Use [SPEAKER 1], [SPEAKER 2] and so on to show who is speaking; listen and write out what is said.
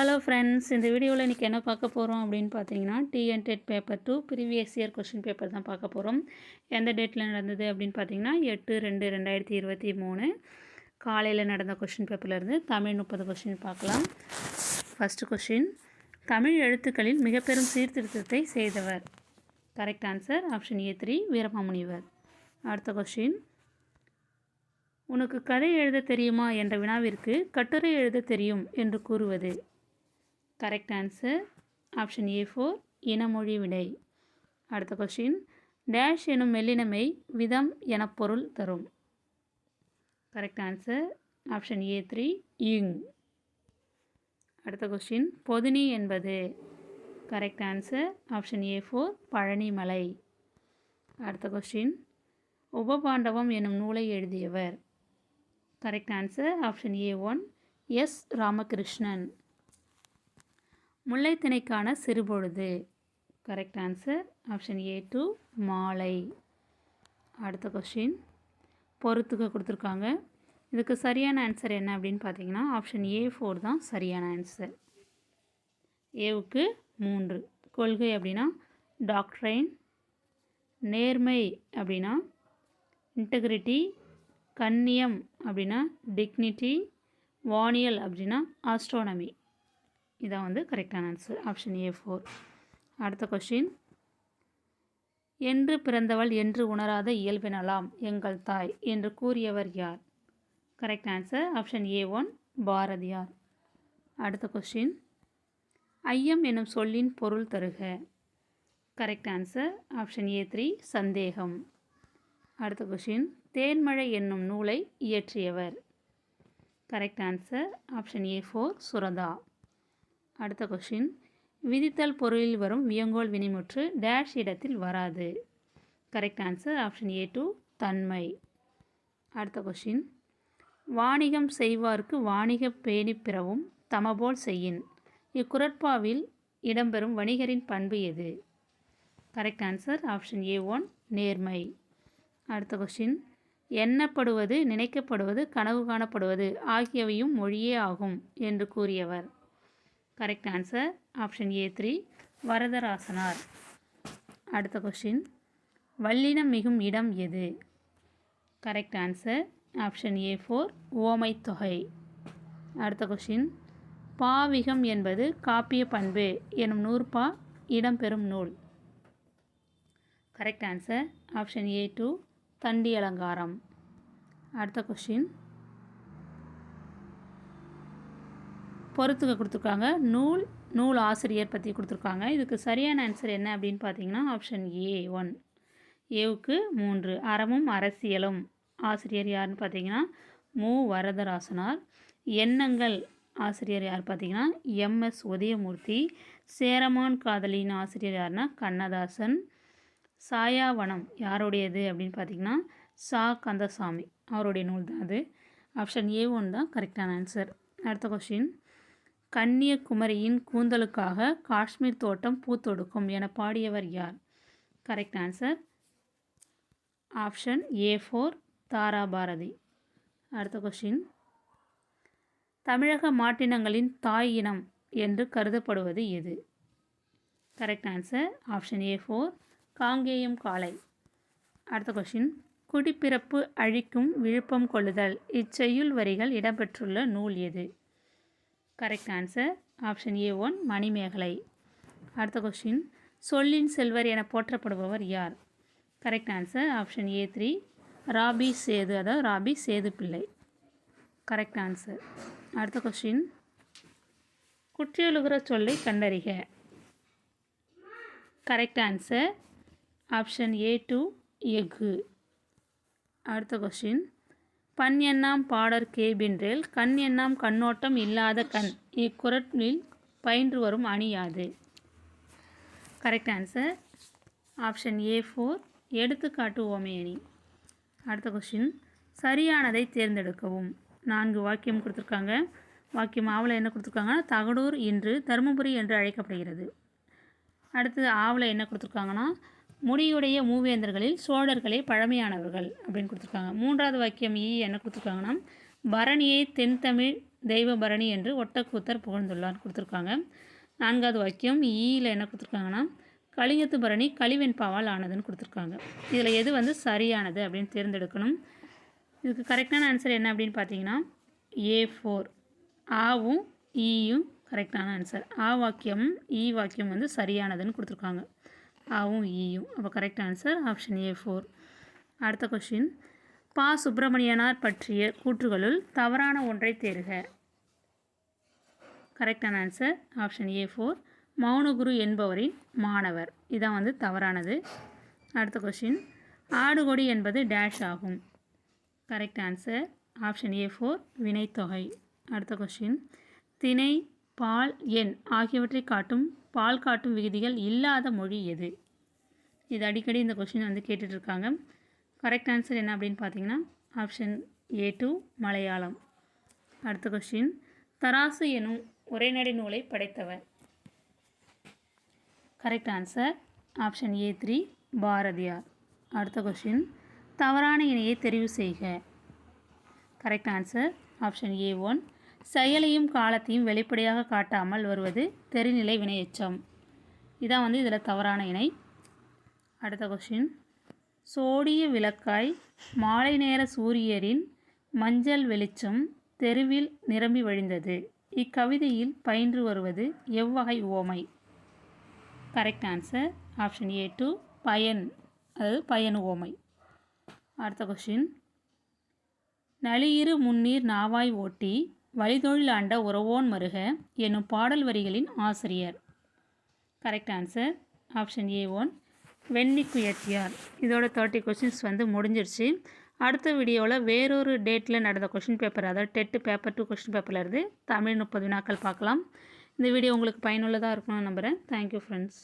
[SPEAKER 1] Hello friends இந்த வீடியோவில் இன்றைக்கி என்ன பார்க்க போகிறோம் அப்படின்னு பார்த்தீங்கன்னா TN TET paper two previous year question paper தான் பார்க்க போகிறோம் எந்த டேட்டில் நடந்தது அப்படின்னு பார்த்தீங்கன்னா எட்டு ரெண்டு ரெண்டாயிரத்தி இருபத்தி மூணு. காலையில் நடந்த கொஷின் பேப்பர்லேருந்து தமிழ் முப்பது கொஷின் பார்க்கலாம். ஃபஸ்ட்டு கொஷின் தமிழ் எழுத்துக்களில் மிக பெரும் சீர்திருத்தத்தை செய்தவர். Correct answer option A three Veeramamunivar. அடுத்த கொஷின் உனக்கு கதை எழுத தெரியுமா என்ற வினாவிற்கு கட்டுரை எழுத தெரியும் என்று கூறுவது. Correct answer option A four இனமொழி விடை. அடுத்த கொஸ்டின் டேஷ் எனும் மெல்லினமை விதம் என பொருள் தரும். Correct answer option A three இங் அடுத்த கொஸ்டின் பொதினி என்பது. Correct answer option A four Palanimalai அடுத்த கொஸ்டின் உபபாண்டவம் எனும் நூலை எழுதியவர். Correct answer option A one S Ramakrishnan. முல்லைத்திணைக்கான சிறுபொழுது. Correct answer option A two மாலை. அடுத்த கொஸ்டின் பொறுத்துக்க கொடுத்துருக்காங்க. இதுக்கு சரியான ஆன்சர் என்ன அப்படின்னு பார்த்தீங்கன்னா ஆப்ஷன் ஏ ஃபோர் தான் சரியான ஆன்சர் ஏவுக்கு மூன்று. கொள்கை அப்படின்னா டாக்ட்ரைன் நேர்மை அப்படின்னா இன்டெகிரிட்டி கண்ணியம் அப்படின்னா டிக்னிட்டி வானியல் அப்படின்னா ஆஸ்ட்ரோனமி இதான் வந்து கரெக்டான ஆன்சர் ஆப்ஷன் ஏ ஃபோர் அடுத்த கொஷின் என்று பிறந்தவள் என்று உணராத இயல்பினலாம் எங்கள் தாய் என்று கூறியவர் யார்? Correct answer option A one Bharathiyar அடுத்த கொஷின் ஐயம் எனும் சொல்லின் பொருள் தருக. Correct answer option A three சந்தேகம். அடுத்த கொஷின் தேன்மழை என்னும் நூலை இயற்றியவர். Correct answer option A four Suratha. அடுத்த கொஷின் விதித்தல் பொருளில் வரும் வியங்கோல் வினிமுற்று டேஷ் இடத்தில் வராது. Correct answer option A two தன்மை. அடுத்த கொஷின் வாணிகம் செய்வார்க்கு வாணிக பேணி பிறவும் தமபோல் செய்யின். இக்குரட்பாவில் இடம்பெறும் வணிகரின் பண்பு எது? Correct answer option A one நேர்மை. அடுத்த கொஷின் எண்ணப்படுவது நினைக்கப்படுவது கனவு காணப்படுவது ஆகியவையும் மொழியே ஆகும் என்று கூறியவர். Correct answer option A three Varadarasanar அடுத்த கொஷின் வல்லினம் மிகும் இடம் எது? Correct answer option A four ஓமை தொகை. அடுத்த கொஷின் பாவிகம் என்பது காப்பிய பண்பு எனும் நூற்பா இடம்பெறும் நூல். Correct answer option A two Thandi Alangaram அடுத்த கொஷின் பொறுத்துக்க கொடுத்துருக்காங்க. நூல் நூல் ஆசிரியர் பற்றி கொடுத்துருக்காங்க. இதுக்கு சரியான ஆன்சர் என்ன அப்படின்னு பார்த்தீங்கன்னா ஆப்ஷன் ஏ ஒன் ஏவுக்கு மூன்று. அறமும் அரசியலும். ஆசிரியர் யாருன்னு பார்த்தீங்கன்னா மு. வரதராசனார். எண்ணங்கள் ஆசிரியர் யார் பார்த்தீங்கன்னா எம்எஸ் உதயமூர்த்தி. சேரமான் காதலின் ஆசிரியர் யாருன்னா கண்ணதாசன். சாயாவனம் யாருடையது அப்படின்னு பார்த்தீங்கன்னா சா. கந்தசாமி. அவருடைய நூல் தான் அது. ஆப்ஷன் ஏ ஒன் தான் கரெக்டான ஆன்சர் அடுத்த கொஷின் கன்னியகுமரியின் கூந்தலுக்காக காஷ்மீர் தோட்டம் பூத்தொடுக்கும் என பாடியவர் யார்? Correct answer option A four Thara Bharathi அடுத்த கொஷின் தமிழக மாட்டினங்களின் தாய் இனம் என்று கருதப்படுவது எது? Correct answer option A four Kangeyam காலை அடுத்த கொஷின் குடிப்பிறப்பு அழிக்கும் விழுப்பம் கொள்ளுதல். இச்செய்யுள் வரிகள் இடம்பெற்றுள்ள நூல் எது? Correct answer option A one Manimekalai. அடுத்த கொஷின் சொல்லின் செல்வர் என போற்றப்படுபவர் யார்? Correct answer option A three Rapi Sethu அதாவது ராபி சேது பிள்ளை. கரெக்ட் ஆன்சர் அடுத்த கொஸ்டின் குற்றியலுகிற சொல்லை கண்டறிக. Correct answer option A two எஃகு. அடுத்த கொஸ்டின் பண் எண்ணாம் பாடர் கேபின்றேல் கண் எண்ணாம் கண்ணோட்டம் இல்லாத கண். இக்குரலில் பயின்று வரும் அணி யாது? Correct answer option A four எடுத்துக்காட்டு ஓமை அணி அடுத்த கொஸ்டின் சரியானதை தேர்ந்தெடுக்கவும். நான்கு வாக்கியம் கொடுத்துருக்காங்க. வாக்கியம் ஆவலை என்ன கொடுத்துருக்காங்கன்னா தகடூர் இன்று தருமபுரி என்று அழைக்கப்படுகிறது. அடுத்தது ஆவலை என்ன கொடுத்துருக்காங்கன்னா முடியுடைய மூவேந்தர்களில் சோழர்களே பழமையானவர்கள் அப்படின்னு கொடுத்துருக்காங்க. மூன்றாவது வாக்கியம் ஈ என்ன கொடுத்துருக்காங்கன்னா பரணியை தென்தமிழ் தெய்வபரணி என்று ஒட்டக்கூத்தர் புகழ்ந்துள்ளார் கொடுத்துருக்காங்க. நான்காவது வாக்கியம் ஈயில் என்ன கொடுத்துருக்காங்கன்னா கலிங்கத்து பரணி கழிவெண்பாவால் ஆனதுன்னு கொடுத்துருக்காங்க. இதில் எது வந்து சரியானது அப்படின்னு தேர்ந்தெடுக்கணும். இதுக்கு கரெக்டான ஆன்சர் என்ன அப்படின்னு பார்த்தீங்கன்னா ஏ ஃபோர் ஆவும் ஈயும் கரெக்டான ஆன்சர் ஆ வாக்கியம் ஈ வாக்கியம் வந்து சரியானதுன்னு கொடுத்துருக்காங்க. ஆவும் ஈயும். அப்போ correct answer option A four அடுத்த கொஷின் பா. சுப்பிரமணியனார் பற்றிய கூற்றுகளுள் தவறான ஒன்றை தேர்க. கரெக்டான answer option A four Mounaguru என்பவரின் மாணவர். இதான் வந்து தவறானது. அடுத்த கொஷின் ஆடுகொடி என்பது டேஷ் ஆகும். Correct answer option A four வினைத்தொகை. அடுத்த கொஷின் திணை பால் எண் ஆகியவற்றை காட்டும் பால் காட்டும் விகுதிகள் இல்லாத மொழி எது? இது அடிக்கடி இந்த கொஷின் வந்து கேட்டுட்ருக்காங்க. கரெக்ட் ஆன்சர் என்ன அப்படின்னு பார்த்தீங்கன்னா ஆப்ஷன் ஏ டூ மலையாளம். அடுத்த கொஷின் தராசு எனும் உரைநடை நூலை படைத்தவர். Correct answer option A three Bharathiyar. அடுத்த கொஷின் தவறான இணையை தெரிவு செய்க. Correct answer option A one செயலையும் காலத்தையும் வெளிப்படையாக காட்டாமல் வருவது தெரிநிலை வினையெச்சம். இதான் வந்து இதில் தவறான இணை. அடுத்த கொஷின் சோடிய விளக்காய் மாலை நேர சூரியரின் மஞ்சள் வெளிச்சம் தெருவில் நிரம்பி வழிந்தது. இக்கவிதையில் பயின்று வருவது எவ்வகை ஓமை? Correct answer option A two பயன் அதாவது பயன் ஓமை. அடுத்த கொஷின் நளியிரு முன்னீர் நாவாய் ஓட்டி வழிதொழில் ஆண்ட உறவோன் மருக என்னும் பாடல் வரிகளின் ஆசிரியர். Correct answer option A one Venni Kuyathiyar. இதோட தேர்ட்டி கொஷின்ஸ் வந்து முடிஞ்சிருச்சு. அடுத்த வீடியோவில் வேறொரு டேட்டில் நடந்த கொஷின் பேப்பர் அதாவது டெட்டு பேப்பர் டூ கொஷின் பேப்பரில் இருந்து தமிழ் முப்பது வினாக்கள் பார்க்கலாம். இந்த வீடியோ உங்களுக்கு பயனுள்ளதாக இருக்கணும்னு நம்புகிறேன் தேங்க்யூ ஃப்ரெண்ட்ஸ்